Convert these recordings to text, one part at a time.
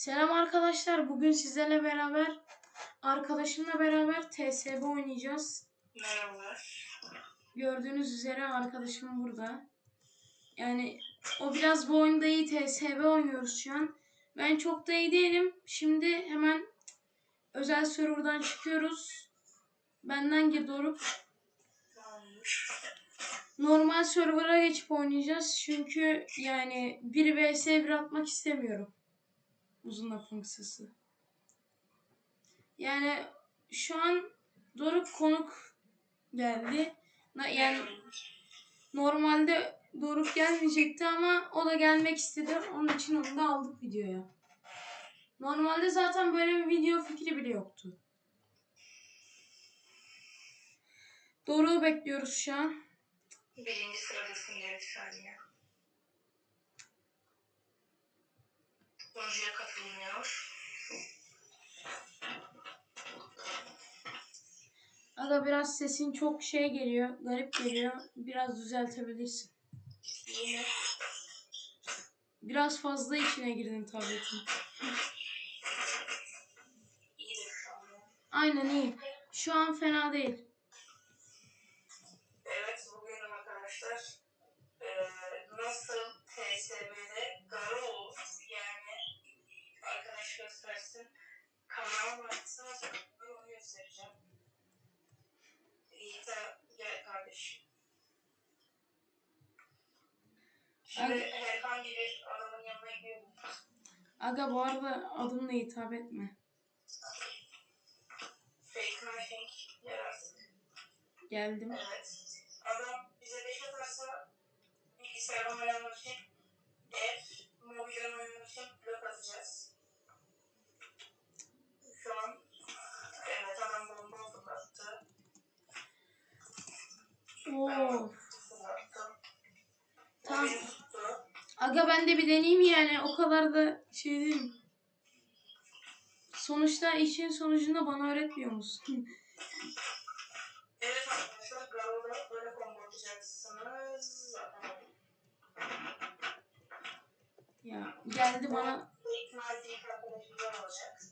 Selam arkadaşlar. Bugün sizlerle beraber arkadaşımla beraber TSB oynayacağız. Merhabalar. Gördüğünüz üzere arkadaşım burada. Yani o biraz bu oyunda iyi TSB oynuyoruz şu an. Ben çok da iyi değilim. Şimdi hemen özel serverdan çıkıyoruz. Benden gir Doruk. Tamamdır. Normal server'a geçip oynayacağız. Çünkü yani 1 vs 1 atmak istemiyorum. Uzun lafın kısası. Yani şu an Doruk konuk geldi. Yani normalde Doruk gelmeyecekti ama o da gelmek istedi. Onun için onu da aldık videoya. Normalde zaten böyle bir video fikri bile yoktu. Doruk'u bekliyoruz şu an. Birinci sıradasın bir saniye. Sunucuya katılmıyor. Aga biraz sesin çok şey geliyor, garip geliyor. Biraz düzeltebilirsin. Yine Biraz fazla içine girdin tabletin. Aynen iyi. Şu an fena değil. Aga bu arada adımla hitap etme. Fake knifing yararsın. Geldim. Evet. Adam bize beş atarsa bilgisayardan oynamak için F, mobilden oynamak için blok atacağız. Şu an evet adam bomba fırlattı. Oo. Fırlattı. Tamam. Aga ben de bir deneyeyim yani. O kadar da şey değilim. Sonuçta işin sonucunda bana öğretmiyor musun? Evet arkadaşlar Garo'da böyle. Zaten ya geldi bana. Arkadaşımdan.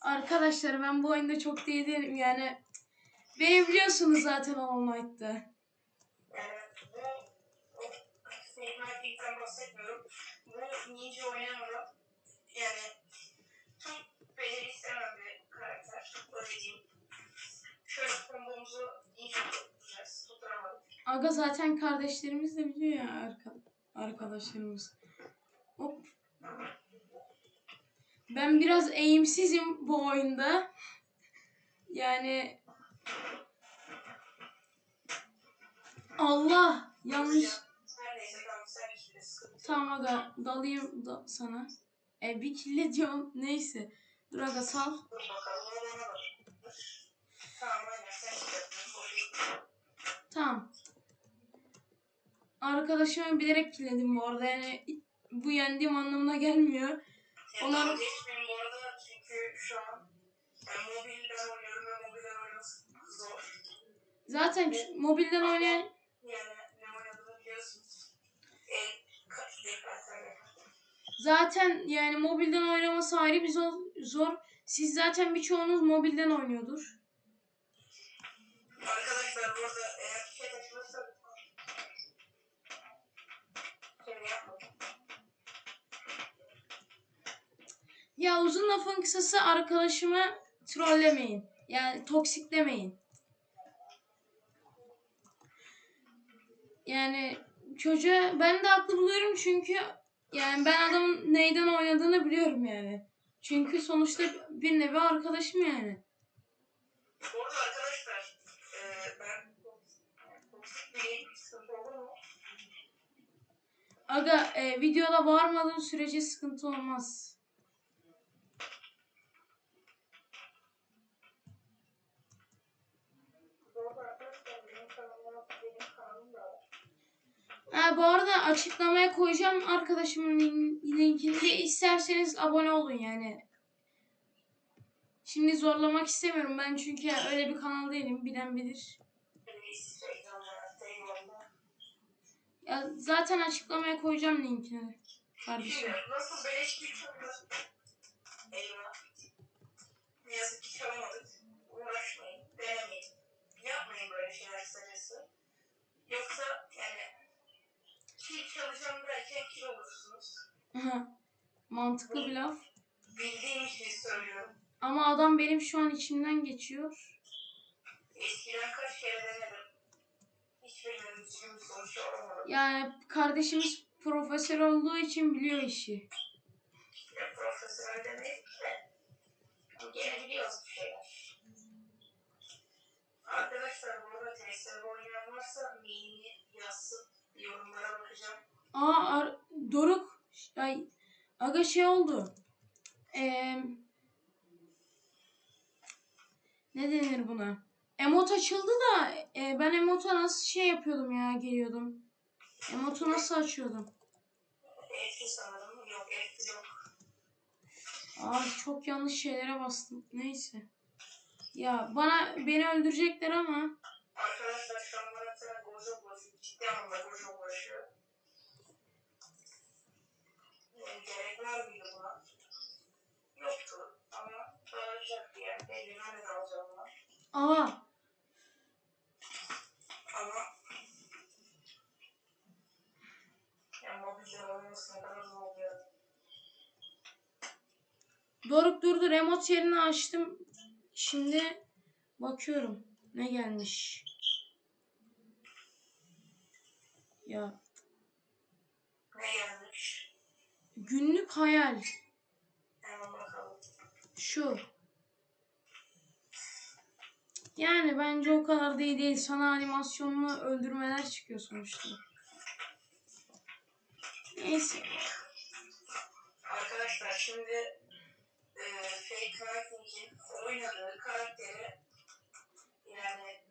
Arkadaşlar ben bu oyunda çok değilim yani. Beni biliyorsunuz zaten Hollow Knight'ta. Evet, bu o Knifing'den bahsetmiyorum. Bu ninja oynamadan yani çok beceri istemeyen bir karakter. Öyle diyeyim. Şöyle kombomuzu ninja tutacağız. Tutturamadık. Aga zaten kardeşlerimiz de biliyor ya arka, arkadaşlarımız. Hop. Ben biraz eğimsizim bu oyunda. Yani Allah yanlış. Tamam aga dalayım da sana. E bir kille diyorum. Neyse. Dur aga sal. Tamam. Arkadaşımı bilerek killedim bu arada. Yani bu yendiğim anlamına gelmiyor. Onlar- dalga geçmeyin bu arada çünkü şu an ben mobilden oynuyorum ve mobilden oynamak zor. Zaten mobilden oynayan Yani ne oynadığını biliyorsunuz. En. Zaten yani mobilden oynaması ayrı bir zor. zor. Siz zaten birçoğunuz mobilden oynuyordur. Arkadaşlar bu arada eğer bir şey yapmayın. Ya uzun lafın kısası arkadaşımı trollemeyin. Yani toksiklemeyin. Yani çocuğa ben de haklı buluyorum çünkü yani ben adamın neyden oynadığını biliyorum yani. Çünkü sonuçta bir nevi arkadaşım yani. Bu arada arkadaşlar eee ben toksik biriyim. Sıkıntı olur mu? Aga e, videoda bağırmadığım sürece sıkıntı olmaz. Bu arada arkadaşlar benim kanalım benim kanalım da var. Ha, bu arada açıklamaya koyacağım arkadaşımın lin- linkini isterseniz abone olun yani. Şimdi zorlamak istemiyorum ben çünkü öyle bir kanal değilim bilen bilir. Ya zaten açıklamaya koyacağım linkini. Kardeşim. Nasıl beleş bir? Eyvah. Ne yazık ki çalamadık. Uğraşmayın, denemeyin. Yapmayın böyle şeyler kısacası. Yoksa yani kil çalacağım derken kil olursunuz. Mantıklı bir laf. Bildiğim için söylüyorum. Ama adam benim şu an içimden geçiyor. Eskiden kaç kere denedim. Hiçbirinin bir sonuç alamadım. Yani kardeşimiz profesör olduğu için biliyor işi. Ya profesyonel demeyiz de. Gene biliyoruz bir şeyler. Arkadaşlar bu arada TSB oynayan varsa mailini yazsın. Yorumlara bakacağım. Aa Ar- Doruk ay aga şey oldu. Ee, ne denir buna? Emot açıldı da e, ben emota nasıl şey yapıyordum ya geliyordum. Emotu nasıl açıyordum? F2 sanırım. Yok F2 yok. Aa çok yanlış şeylere bastım. Neyse. Ya bana beni öldürecekler ama Arkadaşlar şu an bana anlamda Gojo bulaşıyor. Yani gerek var mıydı buna? Yoktu. Ama yani. Belli ben de alacağım buna. aa Ama yani mobilde olması ne kadar zor oluyor. Doruk durdu remote yerini açtım. Şimdi bakıyorum ne gelmiş. Ya Ne gelmiş? günlük hayal Hemen bakalım. şu. Yani bence o kadar değil değil. Sana animasyonlu öldürmeler çıkıyor sonuçta. Neyse. Arkadaşlar şimdi e, Fake Knifing'in oynadığı karakteri yani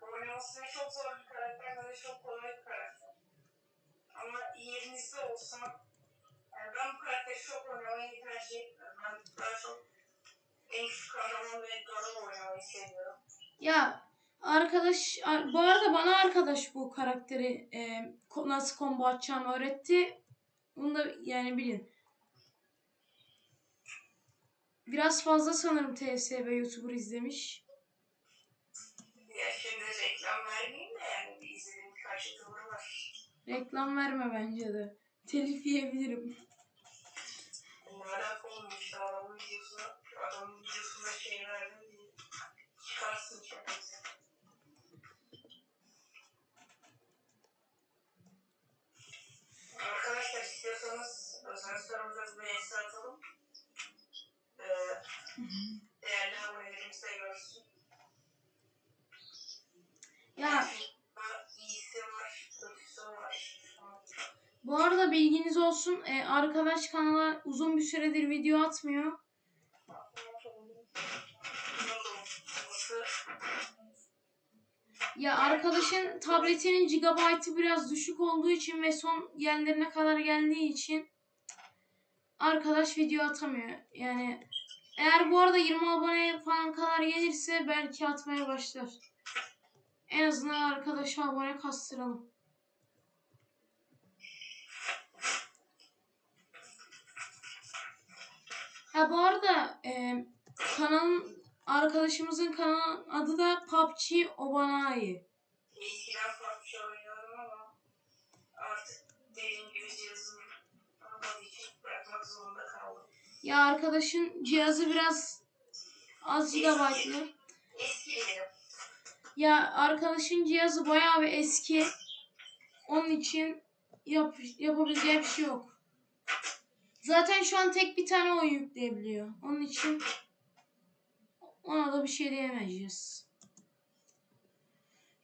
oynaması ne çok zor bir karakter ne de çok kolay bir karakter. Ama yerinizde olsam yani ben bu karakteri çok oynamayı tercih etmiyorum. Ben daha çok en küçük oynamayı seviyorum. Ya arkadaş ar- bu arada bana arkadaş bu karakteri e, nasıl combo atacağımı öğretti. Bunu da yani bilin. Biraz fazla sanırım TSB YouTuber izlemiş. Ya şimdi reklam vermeyeyim de yani izlediğim birkaç YouTuber var. Reklam verme bence de. Telif yiyebilirim. Alaka olmuş adamın videosuna, adamın videosuna şey verdim çıkarsın şakası. Arkadaşlar istiyorsanız özel sorumuza bir esra atalım. Ee, değerli abonelerimiz de görsün. Ya Daha iyisi var, kötüsü var. bu arada bilginiz olsun. e, arkadaş kanala uzun bir süredir video atmıyor. Ya arkadaşın tabletinin gigabaytı biraz düşük olduğu için ve son yerlerine kadar geldiği için arkadaş video atamıyor. Yani eğer bu arada 20 abone falan kadar gelirse belki atmaya başlar. En azından arkadaşa abone kastıralım. Ha bu arada e, kanalın arkadaşımızın kanalın adı da PUBG Obanai. Eskiden şey oynuyordum ama artık dediğim gibi cihazım olmadığı için bırakmak zorunda kaldım. Ya arkadaşın cihazı biraz az gigabaytlı. Eski benim. Ya arkadaşın cihazı bayağı bir eski. Onun için yap, yapabileceği bir şey yok. Zaten şu an tek bir tane oyun yükleyebiliyor. Onun için ona da bir şey diyemeyeceğiz.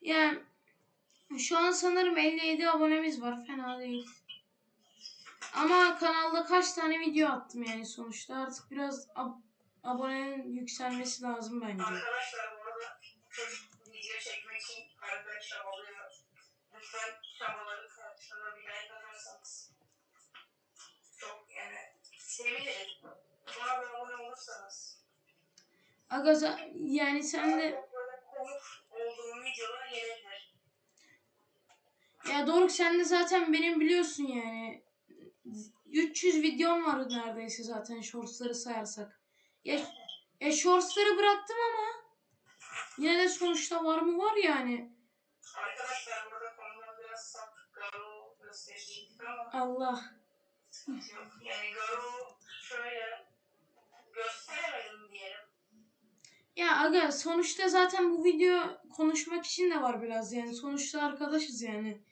Yani şu an sanırım 57 abonemiz var. Fena değil. Ama kanalda kaç tane video attım yani sonuçta. Artık biraz ab- abonenin yükselmesi lazım bence. Arkadaşlar bu arada çocuk video çekmek için harbiden çabalıyor. Lütfen çabaları karşılığında bir like atarsanız çok yani sevinirim. Bana bir abone olursanız. Aga za- yani sen de Böyle konuk olduğum videolar gelebilir. Ya Doruk sen de zaten benim biliyorsun yani. 300 videom var neredeyse zaten shortsları sayarsak. Ya, ya shortsları bıraktım ama yine de sonuçta var mı var yani. Arkadaşlar burada konular biraz sap, garo gösterecektik ama Allah. yok. Yani garo şöyle gösteremedim diyelim. Ya aga sonuçta zaten bu video konuşmak için de var biraz yani. Sonuçta arkadaşız yani.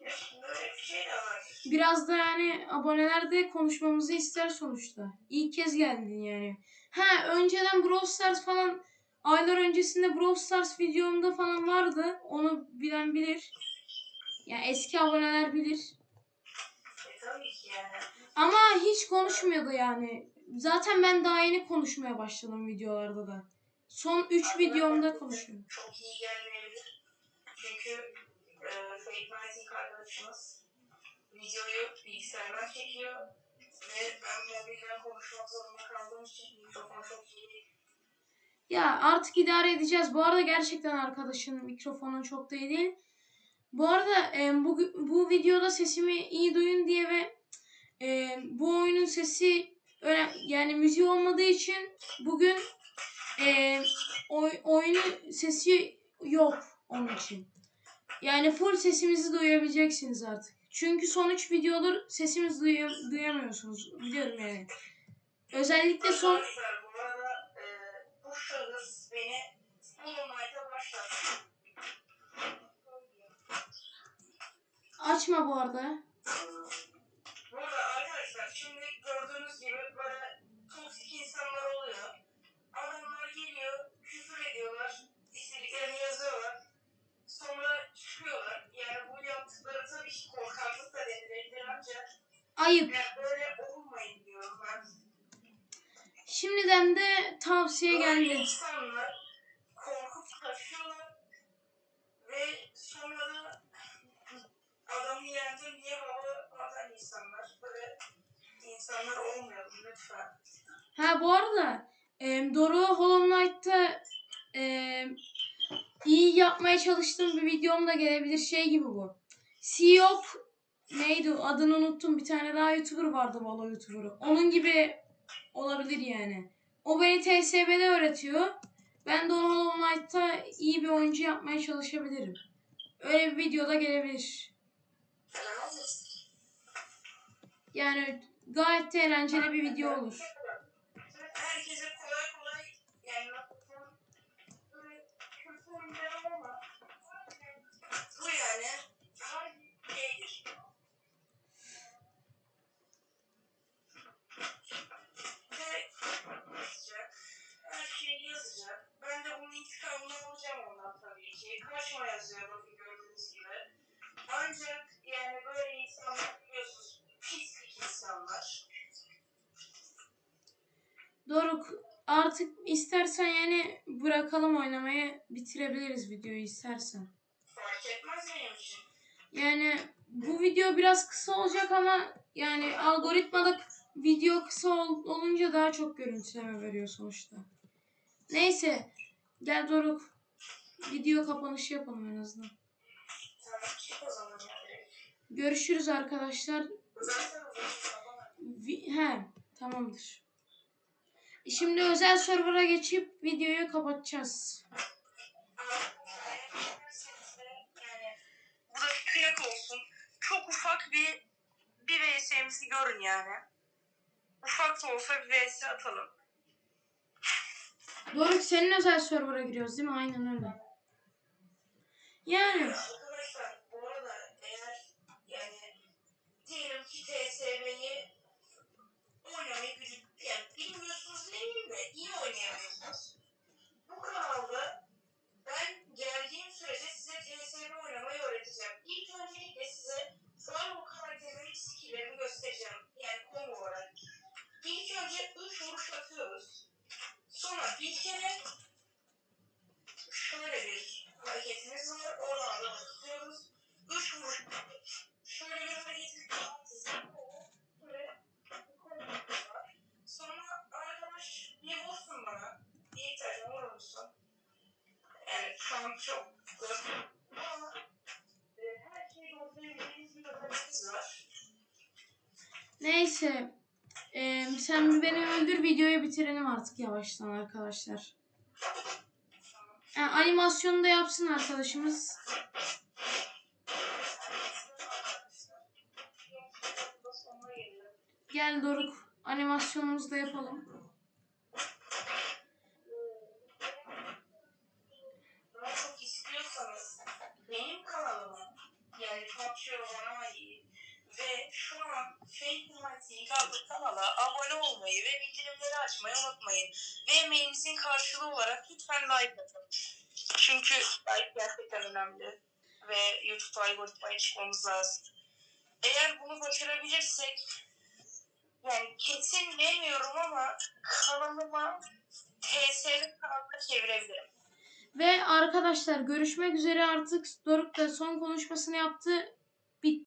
Ya şimdi öyle bir şey de var. Biraz da yani aboneler de konuşmamızı ister sonuçta. İlk kez geldin yani. Ha önceden Brawl Stars falan aylar öncesinde Brawl Stars videomda falan vardı. Onu bilen bilir. Ya eski aboneler bilir. E tabii ki yani. Ama hiç konuşmuyordu yani. Zaten ben daha yeni konuşmaya başladım videolarda da. Son 3 videomda konuşuyorum. Çok iyi gelmeyebilir. Çünkü e, Fate Nighting arkadaşımız videoyu bilgisayardan çekiyor ve ben mobilden konuşmak zorunda kaldığım için mikrofon çok iyi. Ya artık idare edeceğiz. Bu arada gerçekten arkadaşın mikrofonu çok da iyi değil. Bu arada e, bu, bu videoda sesimi iyi duyun diye ve e, bu oyunun sesi yani müziği olmadığı için bugün e, oy, oyunun sesi yok onun için. Yani full sesimizi duyabileceksiniz artık. Çünkü son 3 videodur sesimizi duya- duyamıyorsunuz. Biliyorum yani. Özellikle son... E. Açma bu arada. Burada arkadaşlar şimdi gördüğünüz gibi böyle toksik insanlar oluyor. Adamlar geliyor, küfür ediyorlar, istediklerini yazıyorlar. Sonra çıkıyorlar. Yani bu yaptıkları tabii ki korkaklık da denilebilir ancak Ayıp. yani böyle olmayın diyorum ben. Şimdiden de tavsiye Böyle geldi. insanlar insanlar olmayalım lütfen. Ha bu arada e, Doru Hollow Knight'ta e, iyi yapmaya çalıştığım bir videom da gelebilir şey gibi bu. CEO neydi adını unuttum bir tane daha YouTuber vardı Valo YouTuber'ı. Onun gibi olabilir yani. O beni TSB'de öğretiyor. Ben de onu Hollow Knight'ta iyi bir oyuncu yapmaya çalışabilirim. Öyle bir videoda gelebilir. Yani gayet eğlenceli bir video olur. Herkese kolay kolay yani lafın böyle kötü oyunlarım ama bu yani şeydir. Ve yazacak. Her şeyi yazacak. Ben de bunun intikamını alacağım ondan tabii ki. Kaçma yazıyor bakın gördüğünüz gibi. Ancak yani böyle insanlar biliyorsunuz pislik insanlar. Doruk artık istersen yani bırakalım oynamayı bitirebiliriz videoyu istersen. Fark etmez benim için. Yani bu video biraz kısa olacak ama yani algoritmada video kısa ol- olunca daha çok görüntüleme veriyor sonuçta. Neyse gel Doruk video kapanışı yapalım en azından. Görüşürüz arkadaşlar. Zaten He tamamdır. Şimdi özel server'a geçip videoyu kapatacağız. Bu da kıyak olsun. Çok ufak bir bir VS'mizi görün yani. Ufak da olsa bir VS atalım. Doruk senin özel server'a giriyoruz değil mi? Aynen öyle. Yani Arkadaşlar bu arada eğer yani diyelim ki TSB'yi oynamayı gücü yani bilmiyorsunuz demeyeyim de iyi oynayamıyorsunuz. Bu kanalda ben geldiğim sürece size TSB oynamayı öğreteceğim. İlk öncelikle size şu an bu karakterin skill'lerini göstereceğim. Yani combo olarak. İlk önce 3 vuruş atıyoruz. Sonra bir kere şöyle bir hareketimiz var. Oradan da tutuyoruz. Üç vuruş. Şöyle bir hareketimiz var. Böyle bir kolumuz var. Sonra arkadaş bir vursun bana. Bir ihtiyacım vurur musun? Yani şu an çok ama e, Neyse. Ee, sen beni öldür videoyu bitirelim artık yavaştan arkadaşlar. Yani animasyonu da yapsın arkadaşımız. Gel Doruk. Animasyonumuzu da yapalım. Çok istiyorsanız benim kanalıma yani PUBG oynamayı ve şu an Fake Nighting adlı kanala abone olmayı ve bildirimleri açmayı unutmayın. Ve emeğimizin karşılığı olarak lütfen like atın. Çünkü like gerçekten önemli ve YouTube algoritmaya çıkmamız lazım. Eğer bunu başarabilirsek yani kesin demiyorum ama kanalıma TSV kanalına çevirebilirim. Ve arkadaşlar görüşmek üzere artık Doruk da son konuşmasını yaptı.